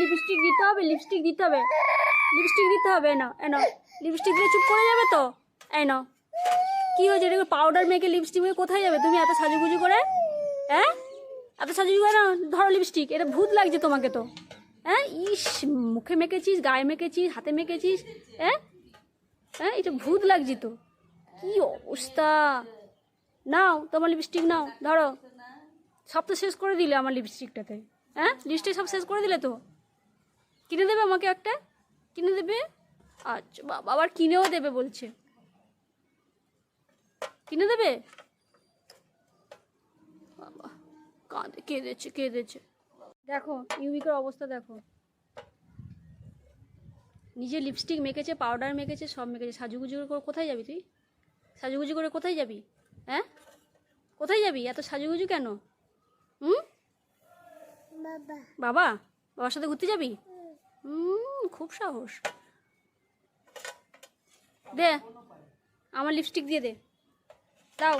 Lipstick দিতে হবে lipstick দিতে হবে। লিপস্টিক দিতে হবে এনো এনো লিপস্টিক দিয়ে চুপ করে যাবে তো? এনো কি হয়েছে? এটা পাউডার মেখে লিপস্টিক মেখে কোথায় যাবে? তুমি এত সাজুগুজু করে? হ্যাঁ? এত সাজুগুজু করে ধরো লিপস্টিক এটা ভূত লাগছে তোমাকে তো। হ্যাঁ? ইস, মুখে মেখেছিস, গায়ে মেখেছিস, হাতে মেখেছিস হ্যাঁ? হ্যাঁ? এটা ভূত লাগছে তো। কি অবস্থা? নাও, তোমার লিপস্টিক নাও, ধরো। সব তো শেষ করে দিলে আমার লিপস্টিকটাতে হ্যাঁ? লিপস্টিক সব শেষ করে দিলে তো? কিনে দেবে আমাকে একটা? কিনে দেবে? আচ্ছা বাবা আবার কিনেও দেবে বলছে। কিনে দেবে? বাবা কাঁদে কেঁদেছে কেঁদেছে। দেখো ইউবিকের অবস্থা দেখো। নিজে লিপস্টিক মেখেছে পাউডার মেখেছে সব মেখেছে। সাজুগুজু করে কোথায় যাবি তুই? সাজুগুজু করে কোথায় যাবি? হ্যাঁ? কোথায় যাবি? এত সাজুগুজু কেন? হুম? বাবা। বাবা বাবার সাথে ঘুরতে যাবি? খুব সাহস। দে আমার লিপস্টিক দিয়ে দে। দাও।